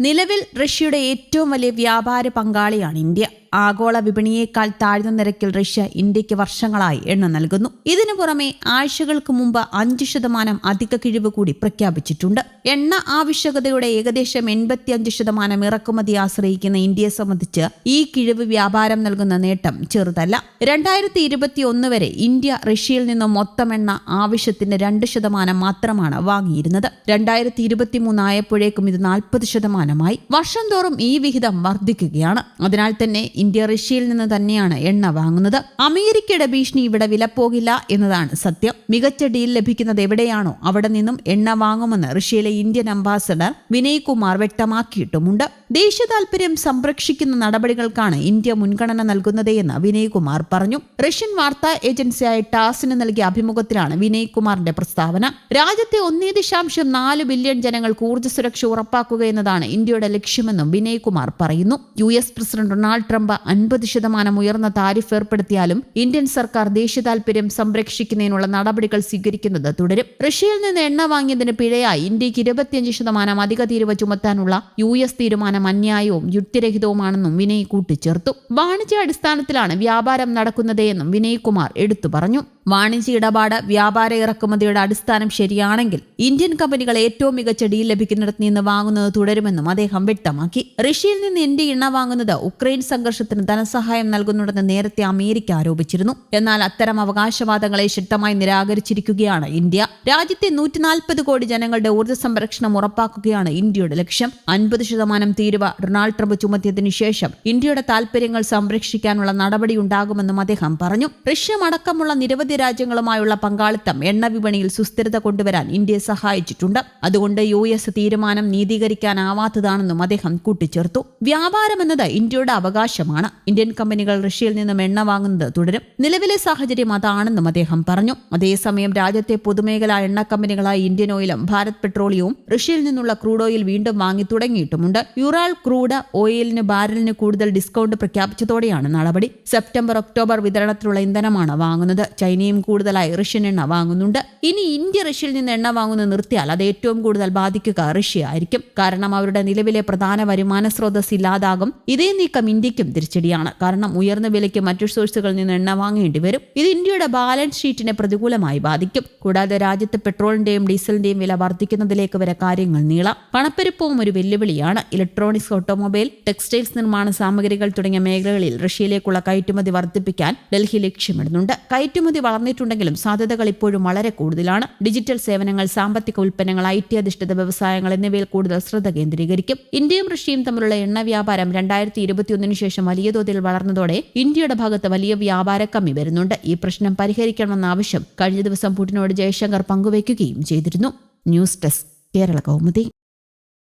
നിലവിൽ റഷ്യയുടെ ഏറ്റവും വലിയ വ്യാപാര പങ്കാളിയാണ് ഇന്ത്യ. ആഗോള വിപണിയേക്കാൾ താഴ്ന്ന നിരക്കിൽ റഷ്യ ഇന്ത്യയ്ക്ക് വർഷങ്ങളായി എണ്ണ നൽകുന്നു. ഇതിനു പുറമെ ആഴ്ചകൾക്ക് മുമ്പ് അഞ്ച് ശതമാനം അധിക കിഴിവ് കൂടി പ്രഖ്യാപിച്ചിട്ടുണ്ട്. എണ്ണ ആവശ്യകതയുടെ ഏകദേശം എൺപത്തിയഞ്ച് ശതമാനം ഇറക്കുമതി ആശ്രയിക്കുന്ന ഇന്ത്യയെ സംബന്ധിച്ച് ഈ കിഴിവ് വ്യാപാരം നൽകുന്ന നേട്ടം ചെറുതല്ല. രണ്ടായിരത്തി ഇരുപത്തി ഒന്ന് വരെ ഇന്ത്യ റഷ്യയിൽ നിന്നും മൊത്തം എണ്ണ ആവശ്യത്തിന് രണ്ട് ശതമാനം മാത്രമാണ് വാങ്ങിയിരുന്നത്. രണ്ടായിരത്തി മൂന്നായപ്പോഴേക്കും ഇത് നാൽപ്പത് ശതമാനമായി. വർഷം തോറും ഈ വിഹിതം വർദ്ധിക്കുകയാണ്. അതിനാൽ തന്നെ ഇന്ത്യ റഷ്യയിൽ നിന്ന് തന്നെയാണ് എണ്ണ വാങ്ങുന്നത്. അമേരിക്കയുടെ ഭീഷണി ഇവിടെ വിലപ്പോകില്ല എന്നതാണ് സത്യം. മികച്ച ഡീൽ ലഭിക്കുന്നത് എവിടെയാണോ അവിടെ നിന്നും എണ്ണ വാങ്ങുമെന്ന് റഷ്യയിലെ ഇന്ത്യൻ അംബാസഡർ വിനയ് കുമാർ വ്യക്തമാക്കിയിട്ടുമുണ്ട്. ദേശീയ താൽപര്യം സംരക്ഷിക്കുന്ന നടപടികൾക്കാണ് ഇന്ത്യ മുൻഗണന നൽകുന്നതെന്ന് വിനയ് കുമാർ പറഞ്ഞു. റഷ്യൻ വാർത്താ ഏജൻസിയായ ടാസിന് നൽകിയ അഭിമുഖത്തിലാണ് വിനയ് കുമാറിന്റെ പ്രസ്താവന. രാജ്യത്തെ ഒന്നേ ദശാംശം നാല് ബില്യൺ ജനങ്ങൾക്ക് ഊർജ സുരക്ഷ ഉറപ്പാക്കുക എന്നതാണ് ഇന്ത്യയുടെ ലക്ഷ്യമെന്നും വിനയ് കുമാർ പറയുന്നു. U S president Donald Trump അൻപത് ശതമാനം ഉയർന്ന താരിഫ് ഏർപ്പെടുത്തിയാലും ഇന്ത്യൻ സർക്കാർ ദേശീയ താൽപര്യം സംരക്ഷിക്കുന്നതിനുള്ള നടപടികൾ സ്വീകരിക്കുന്നത് തുടരും. റഷ്യയിൽ നിന്ന് എണ്ണ വാങ്ങിയതിന് പിഴയായി ഇന്ത്യയ്ക്ക് ഇരുപത്തിയഞ്ച് ശതമാനം അധിക തീരുവ ചുമത്താനുള്ള യു എസ് തീരുമാനം അന്യായവും യുക്തിരഹിതവുമാണെന്നും വിനയ് കൂട്ടിച്ചേർത്തു. വാണിജ്യാടിസ്ഥാനത്തിലാണ് വ്യാപാരം നടക്കുന്നതെന്നും വിനയ് കുമാർ എടുത്തു പറഞ്ഞു. വാണിജ്യ ഇടപാട് വ്യാപാര ഇറക്കുമതിയുടെ അടിസ്ഥാനം ശരിയാണെങ്കിൽ ഇന്ത്യൻ കമ്പനികൾ ഏറ്റവും മികച്ച ഡീൽ ലഭിക്കുന്നിടത്ത് നിന്ന് വാങ്ങുന്നത് തുടരുമെന്നും അദ്ദേഹം വ്യക്തമാക്കി. റഷ്യയിൽ നിന്ന് ഇന്ത്യ ഇണ വാങ്ങുന്നത് ഉക്രൈൻ സംഘർഷത്തിന് ധനസഹായം നൽകുന്നുണ്ടെന്ന് നേരത്തെ അമേരിക്ക ആരോപിച്ചിരുന്നു. എന്നാൽ അത്തരം അവകാശവാദങ്ങളെ ശക്തമായി നിരാകരിച്ചിരിക്കുകയാണ് ഇന്ത്യ. രാജ്യത്തെ നൂറ്റിനാൽപ്പത് കോടി ജനങ്ങളുടെ ഊർജ സംരക്ഷണം ഉറപ്പാക്കുകയാണ് ഇന്ത്യയുടെ ലക്ഷ്യം. അൻപത് ശതമാനം തീരുവ ഡൊണാൾഡ് ട്രംപ് ചുമത്തിയതിനു ശേഷം ഇന്ത്യയുടെ താൽപര്യങ്ങൾ സംരക്ഷിക്കാനുള്ള നടപടിയുണ്ടാകുമെന്നും അദ്ദേഹം പറഞ്ഞു. റഷ്യ അടക്കമുള്ള നിരവധി രാജ്യങ്ങളുമായുള്ള പങ്കാളിത്തം എണ്ണ വിപണിയിൽ സുസ്ഥിരത കൊണ്ടുവരാൻ ഇന്ത്യയെ സഹായിച്ചിട്ടുണ്ട്. അതുകൊണ്ട് യു എസ് തീരുമാനം നീതീകരിക്കാനാവാത്തതാണെന്നും അദ്ദേഹം കൂട്ടിച്ചേർത്തു. വ്യാപാരം എന്നത് ഇന്ത്യയുടെ അവകാശമാണ്. ഇന്ത്യൻ കമ്പനികൾ റഷ്യയിൽ നിന്നും എണ്ണ വാങ്ങുന്നത് തുടരും. നിലവിലെ സാഹചര്യം അതാണെന്നും അദ്ദേഹം പറഞ്ഞു. അതേസമയം രാജ്യത്തെ പൊതുമേഖലാ എണ്ണ കമ്പനികളായ ഇന്ത്യൻ ഓയിലും ഭാരത് പെട്രോളിയവും റഷ്യയിൽ നിന്നുള്ള ക്രൂഡ് ഓയിൽ വീണ്ടും വാങ്ങി തുടങ്ങിയിട്ടുമുണ്ട്. യുറാൾ ക്രൂഡ് ഓയിലിന് ബാരലിന് കൂടുതൽ ഡിസ്കൗണ്ട് പ്രഖ്യാപിച്ചതോടെയാണ് നടപടി. സെപ്റ്റംബർ ഒക്ടോബർ വിതരണത്തിലുള്ള ഇന്ധനമാണ് വാങ്ങുന്നത്. ചൈനയും കൂടുതലായി റഷ്യൻ എണ്ണ വാങ്ങുന്നുണ്ട്. ഇനി ഇന്ത്യ റഷ്യയിൽ നിന്ന് എണ്ണ വാങ്ങുന്നത് നിർത്തിയാൽ അത് ഏറ്റവും കൂടുതൽ ബാധിക്കുക റഷ്യ ആയിരിക്കും. കാരണം അവരുടെ നിലവിലെ പ്രധാന വരുമാന സ്രോതസ് ഇല്ലാതാകും. ഇതേ നീക്കം ഇന്ത്യക്കും തിരിച്ചടിയാണ്. കാരണം ഉയർന്ന വിലയ്ക്ക് മറ്റു സോഴ്സുകളിൽ നിന്ന് എണ്ണ വാങ്ങേണ്ടി വരും. ഇത് ഇന്ത്യയുടെ ബാലൻസ് ഷീറ്റിനെ പ്രതികൂലമായി ബാധിക്കും. കൂടാതെ രാജ്യത്ത് പെട്രോളിന്റെയും ഡീസലിന്റെയും വില വർദ്ധിക്കുന്നതിലേക്ക് വരെ കാര്യങ്ങൾ നീളാം. പണപ്പെരുപ്പവും ഒരു വെല്ലുവിളിയാണ്. ഇലക്ട്രോണിക്സ് ഓട്ടോമൊബൈൽ ടെക്സ്റ്റൈൽസ് നിർമ്മാണ സാമഗ്രികൾ തുടങ്ങിയ മേഖലകളിൽ റഷ്യയിലേക്കുള്ള കയറ്റുമതി വർദ്ധിപ്പിക്കാൻ ഡൽഹി ലക്ഷ്യമിടുന്നുണ്ട്. കയറ്റുമതി വളർന്നിട്ടുണ്ടെങ്കിലും സാധ്യതകൾ ഇപ്പോഴും വളരെ കൂടുതലാണ്. ഡിജിറ്റൽ സേവനങ്ങൾ സാമ്പത്തിക ഉൽപ്പന്നങ്ങൾ ഐ ടി അധിഷ്ഠിത വ്യവസായങ്ങൾ എന്നിവയിൽ കൂടുതൽ ശ്രദ്ധ കേന്ദ്രീകരിക്കും. ഇന്ത്യയും റഷ്യയും തമ്മിലുള്ള എണ്ണ വ്യാപാരം രണ്ടായിരത്തി ഇരുപത്തിയൊന്നിനു ശേഷം വലിയ തോതിൽ വളർന്നതോടെ ഇന്ത്യയുടെ ഭാഗത്ത് വലിയ വ്യാപാര കമ്മി വരുന്നുണ്ട്. ഈ പ്രശ്നം പരിഹരിക്കണമെന്ന ആവശ്യം കഴിഞ്ഞ ദിവസം പുടിനോട് ജയശങ്കർ പങ്കുവയ്ക്കുകയും ചെയ്തിരുന്നു. News desk Kerala Kaumudi.